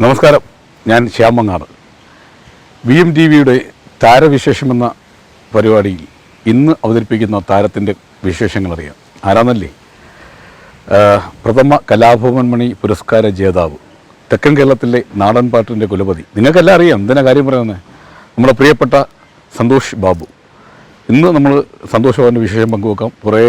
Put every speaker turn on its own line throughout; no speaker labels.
നമസ്കാരം. ഞാൻ ശ്യാമങ്ങാട് V M T വിയുടെ താരവിശേഷമെന്ന പരിപാടിയിൽ ഇന്ന് അവതരിപ്പിക്കുന്ന താരത്തിന്റെ വിശേഷങ്ങൾ അറിയാം ആരാന്നല്ലേ പ്രഥമ കലാഭവൻ മണി പുരസ്കാര ജേതാവ് തെക്കൻ കേരളത്തിലെ നാടൻ പാട്ടിന്റെ കുലപതി. നിങ്ങൾക്കെല്ലാം അറിയാം എന്തിനാ കാര്യം പറയുന്നത് നമ്മുടെ പ്രിയപ്പെട്ട സന്തോഷ് ബാബു. ഇന്ന് നമ്മൾ സന്തോഷ് ബാബുവിന്റെ വിശേഷം പങ്കുവെക്കാം. കുറേ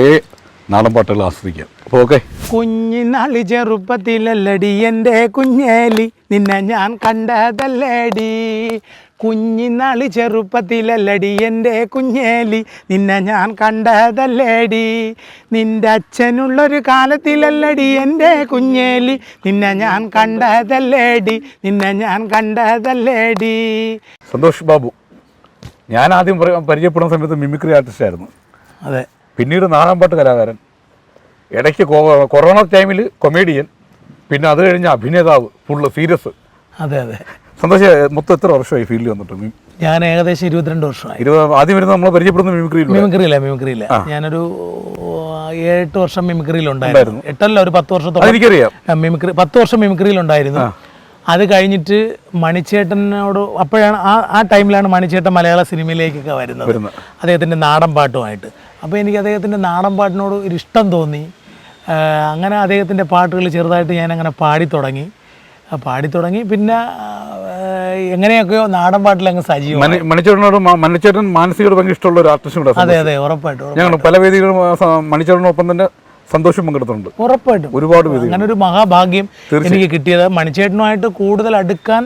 നാടൻ പാട്ടുകൾ ആസ്വദിക്കാം. അപ്പോൾ ഓക്കെ
കുഞ്ഞിനാളി ചെറുപ്പത്തിലല്ലടി എന്റെ കുഞ്ഞേലി നിന്നെ ഞാൻ കണ്ടതല്ലേടി. കുഞ്ഞിനാളി ചെറുപ്പത്തിലല്ലടി എന്റെ കുഞ്ഞേലി നിന്നെ ഞാൻ കണ്ടതല്ലേടി. നിന്റെ അച്ഛനുള്ളൊരു കാലത്തിലല്ലടി എന്റെ കുഞ്ഞേലി നിന്നെ ഞാൻ കണ്ടതല്ലേടി നിന്നെ ഞാൻ കണ്ടതല്ലേടി.
സന്തോഷ് ബാബു ഞാൻ ആദ്യം പരിചയപ്പെടുന്ന സമയത്ത് മിമിക്രി ആർട്ടിസ്റ്റ് ആയിരുന്നു.
അതെ.
പിന്നീട് നാടൻപാട്ട് കലാകാരൻ. ഇടയ്ക്ക് കൊറോണ ടൈമിൽ കൊമേഡിയൻ പിന്നെ അത് കഴിഞ്ഞ അഭിനേതാവ് ഫുള്ള് സീരിയസ്
അതെ അതെ.
സന്തോഷം മൊത്തം എത്ര വർഷമായി ഫീൽഡിൽ വന്നിട്ട്?
ഞാൻ ഏകദേശം ഇരുപത്തിരണ്ട് വർഷമായി.
ഇരുപത് ആദ്യം വരുന്നത് നമ്മൾ പരിചയപ്പെടുന്ന മിമിക്രിയിൽ
മിമിക്രിയില്ല മിമിക്രിയില്ല ഞാനൊരു ഏഴെട്ട് വർഷം മിമിക്രിയിലുണ്ടായിരുന്നു എട്ടല്ല ഒരു പത്ത് വർഷത്തോളം. എനിക്കറിയാം മിമിക്രി പത്ത് വർഷം മിമിക്രിയിലുണ്ടായിരുന്നു അത് കഴിഞ്ഞിട്ട് മണിച്ചേട്ടനോട് അപ്പോഴാണ് ആ ആ ടൈമിലാണ് മണിച്ചേട്ടൻ മലയാള സിനിമയിലേക്കൊക്കെ വരുന്നത്. അദ്ദേഹത്തിന്റെ നാടൻ പാട്ടുമായിട്ട്. അപ്പോൾ എനിക്ക് അദ്ദേഹത്തിന്റെ നാടൻ പാട്ടിനോട് ഒരു ഇഷ്ടം തോന്നി. അങ്ങനെ അദ്ദേഹത്തിന്റെ പാട്ടുകൾ ചെറുതായിട്ട് ഞാൻ അങ്ങനെ പാടി തുടങ്ങി. പാടി തുടങ്ങി. പിന്നെ എങ്ങനെയൊക്കെയോ നാടൻ പാട്ടിൽ അങ്ങ് സജീവം
മണി മണിച്ചേട്ടനോട് മണിച്ചേട്ടൻ മാനസികയോട് ഭയങ്കര ഇഷ്ടമുള്ള ഒരു ആർട്ടിസ്റ്റും
അതെ അതെ ഉറപ്പായിട്ടും ഉറപ്പായിട്ടും.
ഞങ്ങൾ പല വേദികളും മണിച്ചേട്ടനോടൊപ്പം തന്നെ സന്തോഷം പങ്കെടുത്തിട്ടുണ്ട്.
ഉറപ്പായിട്ടും.
ഒരുപാട്
അങ്ങനെ ഒരു മഹാഭാഗ്യം എനിക്ക് കിട്ടിയത്. മണിച്ചേട്ടനുമായിട്ട് കൂടുതൽ അടുക്കാൻ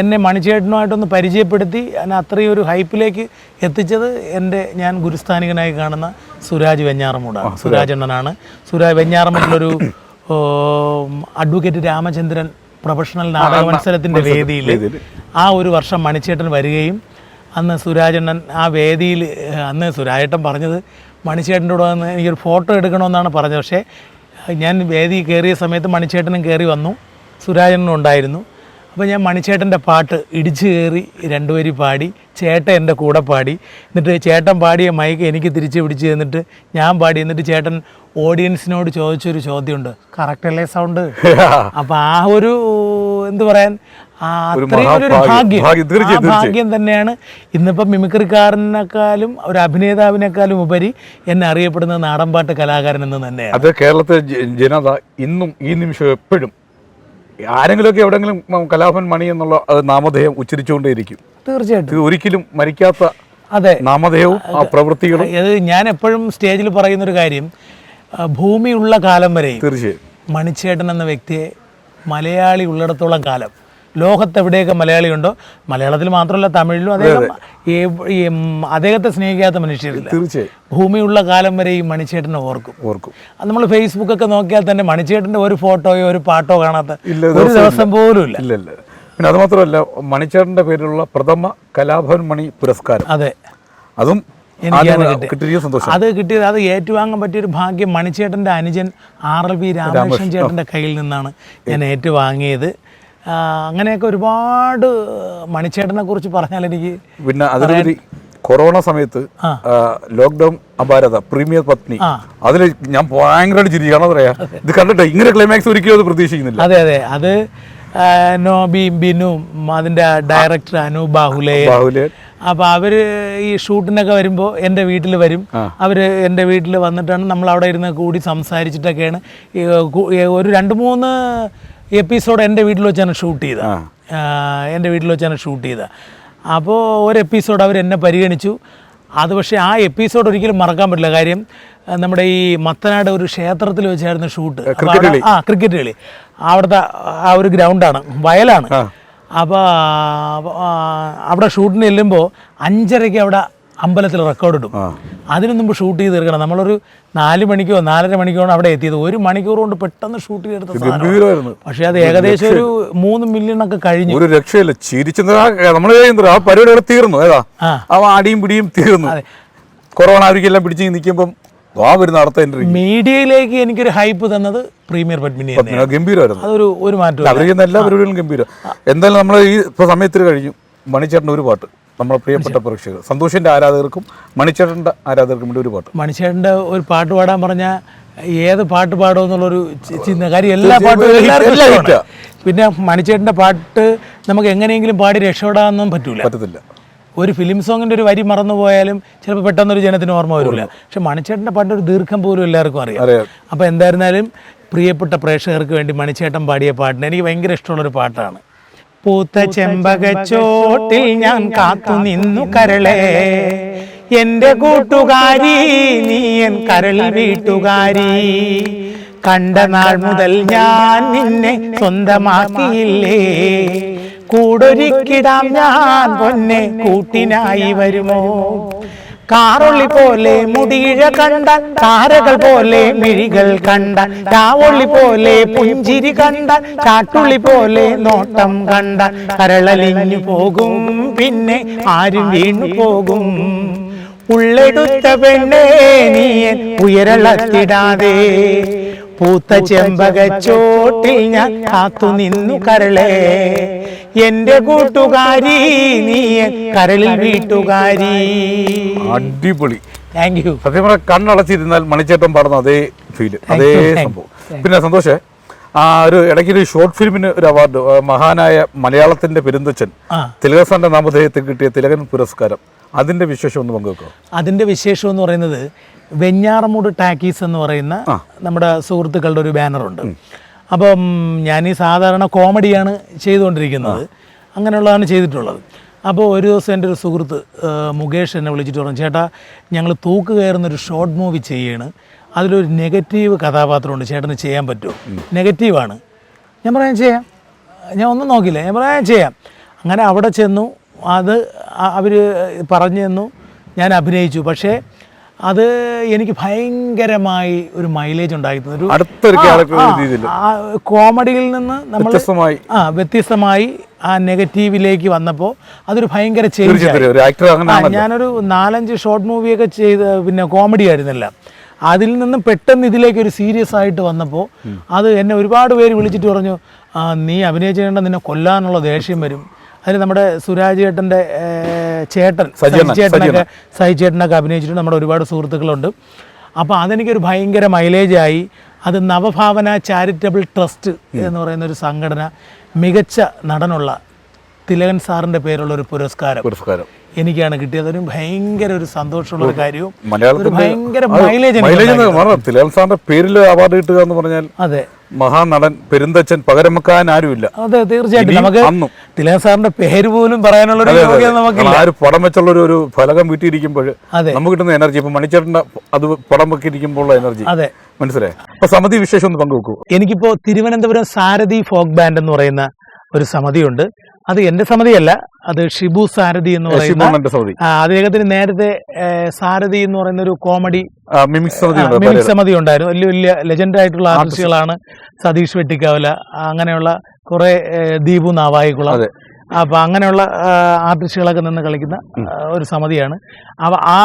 എന്നെ മണിച്ചേട്ടനുമായിട്ടൊന്ന് പരിചയപ്പെടുത്തി എന്നെ അത്രയും ഒരു ഹൈപ്പിലേക്ക് എത്തിച്ചത് എന്റെ ഞാൻ ഗുരുസ്ഥാനികനായി കാണുന്ന സുരാജ് വെഞ്ഞാറമ്മൂടാണ് സുരാജ്. അണ്ണനാണ് സുരാജ് വെഞ്ഞാറമ്മൂടിലൊരു അഡ്വക്കേറ്റ് രാമചന്ദ്രൻ പ്രൊഫഷണൽ നാടക മത്സരത്തിന്റെ വേദിയിൽ ആ ഒരു വർഷം മണിച്ചേട്ടൻ വരികയും അന്ന് സുരാജണ്ണൻ ആ വേദിയിൽ അന്ന് സുരാജേട്ടൻ പറഞ്ഞത് മണിച്ചേട്ടന്റെ കൂടെ വന്ന് എനിക്കൊരു ഫോട്ടോ എടുക്കണമെന്നാണ് പറഞ്ഞത്. പക്ഷേ ഞാൻ വേദി കയറിയ സമയത്ത് മണിച്ചേട്ടനും കയറി വന്നു. സുരാജനും ഉണ്ടായിരുന്നു. അപ്പോൾ ഞാൻ മണിച്ചേട്ടന്റെ പാട്ട് ഇടിച്ചു കയറി രണ്ടുപേരും പാടി ചേട്ടൻ എന്റെ കൂടെ പാടി. എന്നിട്ട് ചേട്ടൻ പാടിയ മൈക്ക് എനിക്ക് തിരിച്ച് പിടിച്ച് തന്നിട്ട് ഞാൻ പാടി. എന്നിട്ട് ചേട്ടൻ ഓഡിയൻസിനോട് ചോദിച്ചൊരു ചോദ്യമുണ്ട്. കറക്റ്റല്ലേ സൗണ്ട് അപ്പോൾ ആ ഒരു എന്ത് പറയാൻ ഭാഗ്യം. തന്നെയാണ് ഇന്നിപ്പം മിമിക്രിക്കാരനേക്കാളും ഒരു അഭിനേതാവിനേക്കാളും ഉപരി എന്നെ അറിയപ്പെടുന്ന നാടൻപാട്ട് കലാകാരൻ എന്ന് തന്നെ
അത് കേരളത്തെ ജനത ഇന്നും ഈ നിമിഷം എപ്പോഴും ആരെങ്കിലുമൊക്കെ എവിടെങ്കിലും കലാഭൻ മണി എന്നുള്ള നാമധേയം ഉച്ചരിച്ചുകൊണ്ടേയിരിക്കും.
തീർച്ചയായിട്ടും.
ഒരിക്കലും മരിക്കാത്ത
അതെ.
നാമധേയവും ആ പ്രവൃത്തികളും
അത് ഞാൻ എപ്പോഴും സ്റ്റേജിൽ പറയുന്ന ഒരു കാര്യം ഭൂമിയുള്ള കാലം വരെ
തീർച്ചയായും.
മണിച്ചേട്ടൻ എന്ന വ്യക്തിയെ മലയാളി ഉള്ളിടത്തോളം കാലം ലോകത്ത് മലയാളിയുണ്ടോ? മലയാളത്തിൽ മാത്രമല്ല തമിഴിലും അദ്ദേഹം അദ്ദേഹത്തെ സ്നേഹിക്കാത്ത മനുഷ്യരില്ല.
തീർച്ചയായും.
ഭൂമിയുള്ള കാലം വരെ ഈ മണിച്ചേട്ടനെ ഓർക്കും.
ഓർക്കും.
അത് നമ്മൾ ഫേസ്ബുക്കൊക്കെ നോക്കിയാൽ തന്നെ മണിച്ചേട്ടന്റെ ഒരു ഫോട്ടോയോ ഒരു പാട്ടോ കാണാത്ത ഒരു ദിവസം പോലും ഇല്ല.
ഇല്ല പിന്നെ അത് മാത്രമല്ല മണിച്ചേട്ടന്റെ പേരിലുള്ള പ്രഥമ കലാഭവൻ മണി പുരസ്കാരം.
അതെ.
അതും
അത് കിട്ടിയത് അത് ഏറ്റുവാങ്ങാൻ പറ്റിയൊരു ഭാഗ്യം മണിച്ചേട്ടന്റെ അനുജൻ ആർ എൽ വി രാമകൃഷ്ണൻ ചേട്ടന്റെ കയ്യിൽ നിന്നാണ് ഞാൻ ഏറ്റുവാങ്ങിയത്. അങ്ങനെയൊക്കെ ഒരുപാട് മണിച്ചേട്ടനെ കുറിച്ച് പറഞ്ഞാൽ എനിക്ക്
പിന്നെ അതിലുപരി കൊറോണ സമയത്ത് ലോക്ക്ഡൗൺ അപാരത പ്രീമിയർ പത്നി. അതിൽ ഞാൻ ഭയങ്കരമായിട്ട് ചിരിക്കണം പറയാ. ഇത് കണ്ടിട്ട് ഇങ്ങനെ ക്ലൈമാക്സ് ഒരിക്കലും അത് പ്രതീക്ഷിക്കുന്നില്ല.
അതെ അതെ. അത് നോബിയും ബിനും അതിന്റെ ഡയറക്ടർ അനു ബാഹുലേ. അപ്പൊ അവർ ഈ ഷൂട്ടിനൊക്കെ വരുമ്പോ എന്റെ വീട്ടിൽ വരും. അവർ എന്റെ വീട്ടിൽ വന്നിട്ടാണ് നമ്മൾ അവിടെ ഇരുന്ന് കൂടി സംസാരിച്ചിട്ടൊക്കെയാണ്. ഒരു രണ്ട് മൂന്ന് എപ്പിസോഡ് എന്റെ വീട്ടിൽ വെച്ചാണ് ഷൂട്ട് ചെയ്തത്. എന്റെ വീട്ടിൽ വെച്ചാണ് ഷൂട്ട് ചെയ്തത്. അപ്പോൾ ഒരു എപ്പിസോഡ് അവർ എന്നെ പരിഗണിച്ചു. അത് പക്ഷേ ആ എപ്പിസോഡ് ഒരിക്കലും മറക്കാൻ പറ്റില്ല. കാര്യം നമ്മുടെ ഈ മത്തനാട് ഒരു ക്ഷേത്രത്തിൽ വെച്ചായിരുന്നു ഷൂട്ട്. ആ ക്രിക്കറ്റ് കളി. അവിടുത്തെ ആ ഒരു ഗ്രൗണ്ടാണ്. വയലാണ്. അപ്പോൾ അവിടെ ഷൂട്ടിന് ചെല്ലുമ്പോൾ അഞ്ചരയ്ക്ക് അവിടെ അമ്പലത്തിൽ റെക്കോർഡ് ഇടും. അതിനു മുമ്പ് ഷൂട്ട് ചെയ്ത് തീർക്കണം നമ്മളൊരു നാല് മണിക്കോ നാലര മണിക്കോ ആണ് അവിടെ എത്തിയത്? ഒരു മണിക്കൂർ കൊണ്ട് പെട്ടെന്ന് ഷൂട്ട് ചെയ്തെടുത്ത പക്ഷേ അത് ഏകദേശം ഒരു മൂന്ന് മില്യൺ ഒക്കെ കഴിഞ്ഞു.
ഒരു രക്ഷയില്ല. ചിരിച്ചത് നമ്മൾ ആ പരിപാടി തീർന്നു. ഏതാ?
ആ.
അടിയും പിടിയും തീർന്നു. കൊറോണ അവർക്കെല്ലാം പിടിച്ച് നിൽക്കുമ്പം
മീഡിയയിലേക്ക് എനിക്കൊരു ഹൈപ്പ് തന്നത് പ്രീമിയർ പത്മിനി
ഗംഭീരമായിരുന്നു.
അതൊരു ഒരു
മാറ്റം എല്ലാ പരിപാടികളും ഗംഭീരം. എന്തായാലും നമ്മൾ ഈ സമയത്തിന് കഴിഞ്ഞു മണിച്ചേട്ടന്റെ ഒരു പാട്ട്. നമ്മളെ പ്രിയപ്പെട്ട പ്രേക്ഷകർ. സന്തോഷിന്റെ ആരാധകർക്കും മണിച്ചേട്ടന്റെ ആരാധകർക്കും വേണ്ടി ഒരു പാട്ട്.
മണിച്ചേട്ടന്റെ ഒരു പാട്ട് പാടാൻ പറഞ്ഞാൽ ഏത് പാട്ട് പാടും എന്നുള്ളൊരു ചിന്ത. കാര്യം എല്ലാ പാട്ടും എല്ലാവർക്കും പിന്നെ മണിച്ചേട്ടന്റെ പാട്ട് നമുക്ക് എങ്ങനെയെങ്കിലും പാടി രക്ഷപ്പെടാമെന്നും പറ്റൂല.
പറ്റത്തില്ല.
ഒരു ഫിലിം സോങ്ങിന്റെ ഒരു വരി മറന്നു പോയാലും ചിലപ്പോൾ പെട്ടെന്നൊരു ജനത്തിന് ഓർമ്മ വരില്ല. പക്ഷെ മണിച്ചേട്ടന്റെ പാട്ട് ഒരു ദീർഘം പോലും എല്ലാവർക്കും അറിയാം.
അറിയാം.
അപ്പോൾ എന്തായിരുന്നാലും പ്രിയപ്പെട്ട പ്രേക്ഷകർക്ക് വേണ്ടി മണിച്ചേട്ടൻ പാടിയ പാട്ടിന് എനിക്ക് ഭയങ്കര ഇഷ്ടമുള്ളൊരു പാട്ടാണ്. പൂത്ത ചെമ്പകച്ചോട്ടിൽ ഞാൻ കാത്തു നിന്നു കരളേ. എന്റെ കൂട്ടുകാരി നീ എൻ കരളിൽ വീട്ടുകാരി. കണ്ട നാൾ മുതൽ ഞാൻ നിന്നെ സ്വന്തമാക്കിയില്ലേ? കൂടൊരുക്കിടാം ഞാൻ പൊന്നെ കൂട്ടിനായി വരുമോ? കാറൊള്ളി പോലെ മുടിയിഴ കണ്ട താരകൾ പോലെ മിഴികൾ കണ്ട രാവൊള്ളി പോലെ പുഞ്ചിരി കണ്ട ചാട്ടുള്ളി പോലെ നോട്ടം കണ്ട കരളലിഞ്ഞു പോകും പിന്നെ ആരും വീണു പോകും. ഉള്ളെടുത്ത പെണ്ണേ നീ എൻ ഉയരളത്തിടാതെ പൂത്ത ചെമ്പകച്ചോട്ടിൽ ഞാൻ കാത്തു നിന്നു കരളേ. എന്റെ കൂട്ടുകാരി നീ കരളിൽ വീട്ടുകാരി.
അടിപൊളി.
താങ്ക് യു
സത്യം പറഞ്ഞാൽ കണ്ണടച്ചിരുന്നാൽ മണിച്ചേട്ടം പാടുന്ന അതേ ഫീൽ അതേ സംഭവം. പിന്നെ സന്തോഷേ ആ ഒരു ഇടയ്ക്ക് ഒരു ഷോർട്ട് ഫിലിമിന് ഒരു അവാർഡ് മഹാനായ മലയാളത്തിന്റെ പെരുന്തച്ചൻ. തിലകസാന്റെ നാമധേയത്തിൽ കിട്ടിയ തിലകൻ പുരസ്കാരം. അതിന്റെ വിശേഷം ഒന്ന് പങ്കുവെക്കോ?
അതിന്റെ വിശേഷം എന്ന് പറയുന്നത് വെഞ്ഞാറമൂട് ടാക്കീസ് എന്ന് പറയുന്ന നമ്മുടെ സുഹൃത്തുക്കളുടെ ഒരു ബാനറുണ്ട് അപ്പം ഞാൻ ഈ സാധാരണ കോമഡിയാണ് ചെയ്തുകൊണ്ടിരിക്കുന്നത്. അങ്ങനെയുള്ളതാണ് ചെയ്തിട്ടുള്ളത്. അപ്പോൾ ഒരു ദിവസം എന്റെ ഒരു സുഹൃത്ത് മുകേഷ് എന്നെ വിളിച്ചിട്ട് പറഞ്ഞു ചേട്ടാ ഞങ്ങൾ തൂക്ക് കയറുന്നൊരു ഷോർട്ട് മൂവി ചെയ്യാണ്. അതിലൊരു നെഗറ്റീവ് കഥാപാത്രമുണ്ട്. ചേട്ടന് ചെയ്യാൻ പറ്റുമോ? നെഗറ്റീവാണ് ഞാൻ പറയാൻ ചെയ്യാം. ഞാൻ ഒന്നും നോക്കില്ല ഞാൻ പറയാൻ ചെയ്യാം. അങ്ങനെ അവിടെ ചെന്നു. അത് അവർ പറഞ്ഞു തന്നു. ഞാൻ അഭിനയിച്ചു. പക്ഷേ അത് എനിക്ക് ഭയങ്കരമായി ഒരു മൈലേജ് ഉണ്ടാക്കി തന്നു. ആ, കോമഡിയിൽ നിന്ന് നമ്മൾ ആ വ്യത്യസ്തമായി ആ നെഗറ്റീവിലേക്ക് വന്നപ്പോൾ അതൊരു ഭയങ്കര ചേഞ്ച് ഞാനൊരു നാലഞ്ച് ഷോർട്ട് മൂവിയൊക്കെ ചെയ്ത് പിന്നെ കോമഡി ആയിരുന്നില്ല. അതിൽ നിന്ന് പെട്ടെന്ന് ഇതിലേക്ക് ഒരു സീരിയസ് ആയിട്ട് വന്നപ്പോൾ അത് എന്നെ ഒരുപാട് പേര് വിളിച്ചിട്ട് പറഞ്ഞു നീ അഭിനയിച്ചേണ്ട നിന്നെ കൊല്ലാനുള്ള ദേഷ്യം വരും. അതിൽ നമ്മുടെ സുരാജ് ചേട്ടന്റെ ചേട്ടൻ ചേട്ടനൊക്കെ സഹി ചേട്ടനൊക്കെ അഭിനയിച്ചിട്ട് നമ്മുടെ ഒരുപാട് സുഹൃത്തുക്കളുണ്ട്. അപ്പോൾ അതെനിക്കൊരു ഭയങ്കര മൈലേജായി. അത് നവഭാവന ചാരിറ്റബിൾ ട്രസ്റ്റ് എന്ന് പറയുന്ന ഒരു സംഘടന മികച്ച നടനുള്ള തിലകൻ സാറിന്റെ പേരുള്ള ഒരു പുരസ്കാരം
പുരസ്കാരം.
എനിക്കാണ് കിട്ടിയത്. ഒരു ഭയങ്കര ഒരു സന്തോഷമുള്ള ഒരു കാര്യവും. ഭയങ്കര മൈലേജ്
തിലകൻ സാറിന്റെ പേരിൽ അവാർഡ് കിട്ടുക എന്ന് പറഞ്ഞാൽ
അതെ.
മഹാനടൻ പെരുന്തച്ഛൻ പകരം വെക്കാൻ ആരുമില്ല.
അതെ തീർച്ചയായിട്ടും. നമുക്ക്. തിലകൻ സാറിന്റെ പേര് പോലും പറയാനുള്ള ഒരു
പടം വെച്ചുള്ള ഒരു- ഫലകം വീട്ടിയിരിക്കുമ്പോൾ. നമുക്ക് കിട്ടുന്ന എനർജി ഇപ്പൊ മണിച്ചേട്ടന്റെ അത് പടം വെക്കിയിരിക്കുമ്പോൾ എനർജി
അതെ.
മനസ്സിലായി? അപ്പൊ സമിതി വിശേഷം ഒന്ന് പങ്കുവെക്കൂ.
എനിക്കിപ്പോ തിരുവനന്തപുരം സാരഥി ഫോക്ക് ബാൻഡ് എന്ന് പറയുന്ന ഒരു സമിതിയുണ്ട്. അത് എന്റെ സമിതിയല്ല അത് ഷിബു സാരഥി എന്ന് പറയുന്ന അദ്ദേഹത്തിന് നേരത്തെ സാരഥി എന്ന് പറയുന്ന ഒരു കോമഡി മിമിക് സമിതി ഉണ്ടായിരുന്നു. വലിയ വലിയ ലെജൻഡ് ആയിട്ടുള്ള ആർട്ടിസ്റ്റുകളാണ് സതീഷ് വെട്ടിക്കാവല അങ്ങനെയുള്ള കുറെ ദീപു നാവായിക്കുളം.
അതെ.
അപ്പൊ അങ്ങനെയുള്ള ആർട്ടിസ്റ്റുകളൊക്കെ നിന്ന് കളിക്കുന്ന ഒരു സമിതിയാണ്. അപ്പൊ ആ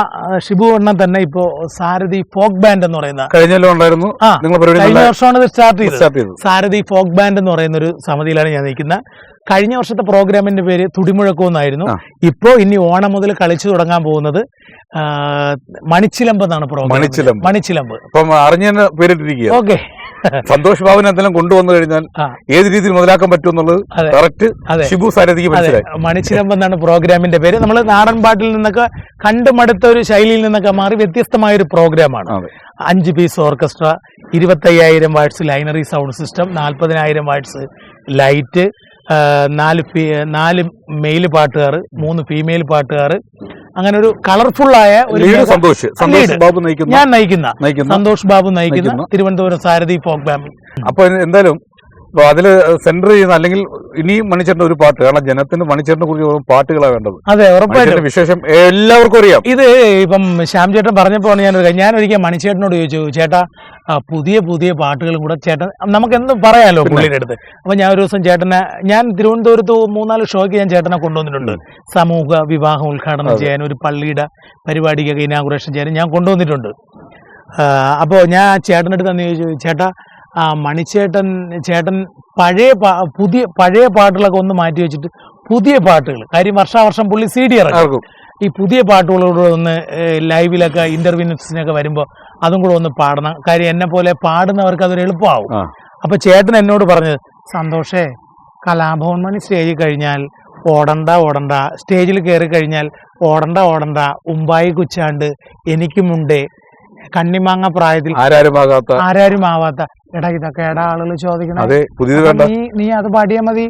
ഷിബു എണ്ണം തന്നെ ഇപ്പോ സാരഥി ഫോക്ക് ബാൻഡ് എന്ന് പറയുന്ന
കഴിഞ്ഞ ഉണ്ടായിരുന്നു.
കഴിഞ്ഞ വർഷമാണ് ഇത് സ്റ്റാർട്ട് ചെയ്തത്. സാരഥി ഫോക്ക് ബാൻഡ് എന്ന് പറയുന്ന ഒരു സമിതിയിലാണ് ഞാൻ നിൽക്കുന്നത്. കഴിഞ്ഞ വർഷത്തെ പ്രോഗ്രാമിന്റെ പേര് തുടിമുഴക്കം എന്നായിരുന്നു. ഇപ്പോ ഇനി ഓണം മുതൽ കളിച്ചു തുടങ്ങാൻ പോകുന്നത് മണിച്ചിലമ്പ് എന്നാണ് പ്രോഗ്രാം
മണിച്ചിലമ്പ്.
മണിച്ചിലമ്പ്.
അപ്പം അറിഞ്ഞതിന് പേരിട്ടിരിക്കുക
ഓക്കെ.
സന്തോഷ് ബാബുനെ എന്തെങ്കിലും കൊണ്ടുവന്നു കഴിഞ്ഞാൽ ഏത് രീതിയിൽ മുതലാക്കാൻ പറ്റുമെന്നുള്ളത്. കറക്റ്റ്. ഷിബു സാരഥിക്ക് മനസ്സിലായി.
മണിച്ചിലമ്പ് എന്നാണ് പ്രോഗ്രാമിന്റെ പേര്. നമ്മൾ നാടൻ പാട്ടിൽ നിന്നൊക്കെ കണ്ടുമടുത്ത ഒരു ശൈലിയിൽ നിന്നൊക്കെ മാറി വ്യത്യസ്തമായ ഒരു പ്രോഗ്രാമാണ് അഞ്ച് പീസ് ഓർക്കസ്ട്ര ഇരുപത്തയ്യായിരം watts line array sound system നാൽപ്പതിനായിരം വാട്സ് ലൈറ്റ് നാല് നാല് മെയിൽ പാട്ടുകാർ മൂന്ന് ഫീമെയിൽ പാട്ടുകാർ അങ്ങനെ ഒരു കളർഫുള്ളായ ഒരു
സന്തോഷ്. സന്തോഷ് ബാബു നയിക്കുന്ന
ഞാൻ നയിക്കുന്ന. സന്തോഷ് ബാബു നയിക്കുന്ന. തിരുവനന്തപുരം സാരഥി ഫോക്ക് ബാൻഡ്
അപ്പൊ എന്തായാലും അപ്പൊ അതിൽ സെന്റർ ചെയ്യുന്ന അല്ലെങ്കിൽ ഇനിയും മണിച്ചേട്ടന്റെ ഒരു പാട്ട് കാരണം ജനത്തിന് മണിച്ചേട്ടനെ കുറിച്ച് പാട്ടുകളാണ് വേണ്ടത്.
അതെ ഉറപ്പായിട്ടും.
വിശേഷം എല്ലാവർക്കും അറിയാം.
ഇത് ഇപ്പം ശ്യാം ചേട്ടൻ പറഞ്ഞപ്പോൾ ഞാൻ ഞാൻ ഒരിക്കൽ മണിച്ചേട്ടനോട് ചോദിച്ചു ചേട്ടാ ആ, പുതിയ പുതിയ പാട്ടുകളും കൂടെ ചേട്ടൻ നമുക്ക് എന്തും പറയാലോ പുള്ളിയുടെ അടുത്ത്. അപ്പൊ ഞാൻ ഒരു ദിവസം ചേട്ടനെ ഞാൻ തിരുവനന്തപുരത്ത് മൂന്നാൽ ഷോയ്ക്ക് ഞാൻ ചേട്ടനെ കൊണ്ടുവന്നിട്ടുണ്ട്. സമൂഹ വിവാഹം ഉദ്ഘാടനം ചെയ്യാൻ ഒരു പള്ളിയുടെ പരിപാടിക്കൊക്കെ ഇനാഗുറേഷൻ ചെയ്യാൻ ഞാൻ കൊണ്ടുവന്നിട്ടുണ്ട്. അപ്പോൾ ഞാൻ ചേട്ടന്റെ അടുത്ത് തന്നെ ചോദിച്ചു ചേട്ടാ ആ മണിച്ചേട്ടൻ ചേട്ടൻ പഴയ പുതിയ പഴയ പാട്ടുകളൊക്കെ ഒന്ന് മാറ്റി വെച്ചിട്ട് പുതിയ പാട്ടുകൾ കാര്യം വർഷാവർഷം പുള്ളി സി ഡി ഇറക്കും. ഈ പുതിയ പാട്ടുകളോട് ഒന്ന് ലൈവിലൊക്കെ ഇന്റർവ്യൂസിനൊക്കെ വരുമ്പോൾ അതും കൂടെ ഒന്ന് പാടണം. കാര്യം എന്നെ പോലെ പാടുന്നവർക്ക് അതൊരു എളുപ്പമാവും. അപ്പൊ ചേട്ടൻ എന്നോട് പറഞ്ഞത് സന്തോഷേ കലാഭവൻ മണി സ്റ്റേജിൽ കഴിഞ്ഞാൽ ഓടണ്ട ഓടണ്ട. സ്റ്റേജിൽ കയറി കഴിഞ്ഞാൽ ഓടണ്ട ഓടണ്ട. ഉമ്പായി കുച്ചാണ്ട് എനിക്കുമുണ്ട് കണ്ണിമാങ്ങ പ്രായത്തിൽ ആരാരും ആവാത്ത എടാ ഇതൊക്കെ എടാ ആളുകൾ ചോദിക്കണം. നീ നീ അത് പാടിയാ മതി.